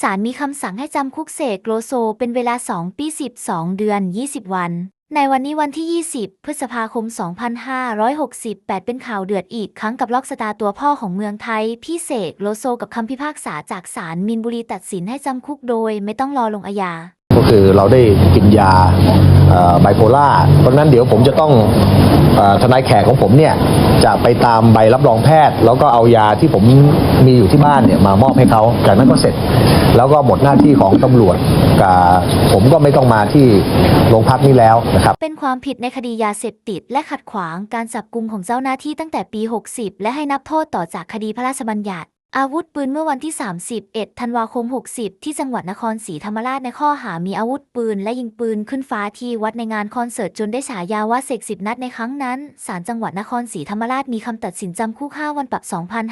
ศาลมีคำสั่งให้จำคุกเสกโลโซเป็นเวลา 2 ปี 12 เดือน 20 วัน ในวันนี้วันที่ 20 พฤษภาคม 2568 เป็นข่าวเดือดอีกครั้งกับล็อกสตาร์ตัวพ่อของเมืองไทย พี่เสกโลโซกับคำพิพากษาจากศาลมินบุรีตัดสินให้จำคุกโดย ไม่ต้องรอลงอาญาก็คือเราได้กินยา บโพล่าเพราะนั้นเดี๋ยวผมจะต้องอทนายแขกของผมเนี่ยจะไปตามใบรับรองแพทย์ แล้วก็เอายาที่ผมมีอยู่ที่บ้านเนี่ยมามอบให้เขาจากนั้นก็เสร็จ แล้วก็หมดหน้าที่ของตำรวจกับผมก็ไม่ต้องมาที่โรงพักนี้แล้วนะครับ เป็นความผิดในคดียาเสพติด และขัดขวางการจับกลุ่มของเจ้าหน้าที่ตั้งแต่ปี 60 และให้นับโทษต่อจากคดีพระราชบัญญัติ อาวุธปืนเมื่อวันที่ 31 ธันวาคม 60 ที่จังหวัดนครศรีธรรมราชในข้อหามีอาวุธปืนและยิงปืนขึ้นฟ้าที่วัดในงานคอนเสิร์ตจนได้ฉายาว่าเสกสิบนัดในครั้งนั้นศาลจังหวัดนครศรีธรรมราชมีคำตัดสินจำคุก 5 วันปรับ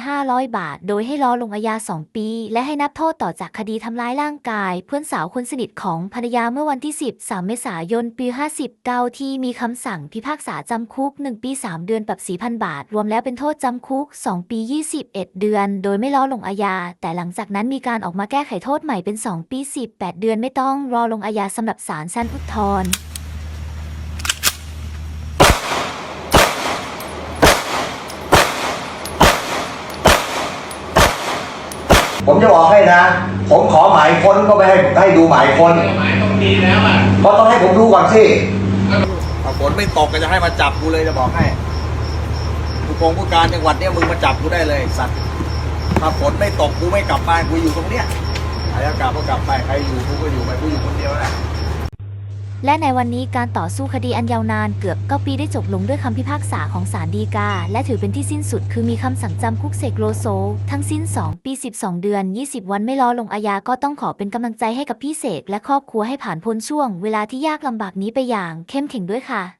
2,500 บาท โดยให้รอลงอาญา 2 ปี และให้นับโทษต่อจากคดีทำร้ายร่างกาย เพื่อนสาวคนสนิทของภรรยาเมื่อวันที่ 13 เมษายน ปี 59 ที่มีคำสั่งพิพากษาจำคุก 1 ปี 3 เดือนปรับ 4,000 บาท รวมแล้วเป็นโทษจำคุก 2 ปี 21 เดือน โดยไม่รอลงอาญา แต่หลังจากนั้นมีการออกมาแก้ไขโทษใหม่เป็น 2 ปี 18 เดือนไม่ต้องรอลงอาญาสำหรับศาลชั้นอุทธรณ์ผมจะบอกให้นะ ผมขอหมายค้นก็ไม่ให้ให้ดูหมายค้นหมายต้องมีแล้วอะเพราะต้องให้ผมดูก่อนสิถ้าฝนไม่ตกก็จะให้มาจับกูเลยจะบอกให้ผู้กองผู้การจังหวัดเนี้ยมึงมาจับกูได้เลยสัตว์ ถ้าฝนไม่ตกกูไม่กลับบ้านกูอยู่ตรงเนี้ยใครจะกลับก็กลับไปใครอยู่กูก็อยู่ไปกูอยู่คนเดียวแหละและในวันนี้การต่อสู้คดีอันยาวนานเกือบ9ปีได้จบลงด้วยคำพิพากษาของศาลฎีกา และถือเป็นที่สิ้นสุดคือมีคำสั่งจำคุกเสกโลโซ ทั้งสิ้น 2 ปี 12 เดือน 20 วันไม่รอลงอาญาก็ต้องขอเป็นกำลังใจให้กับพี่เสกและครอบครัวให้ผ่านพ้นช่วง เวลาที่ยากลำบากนี้ไปอย่างเข้มแข็งด้วยค่ะ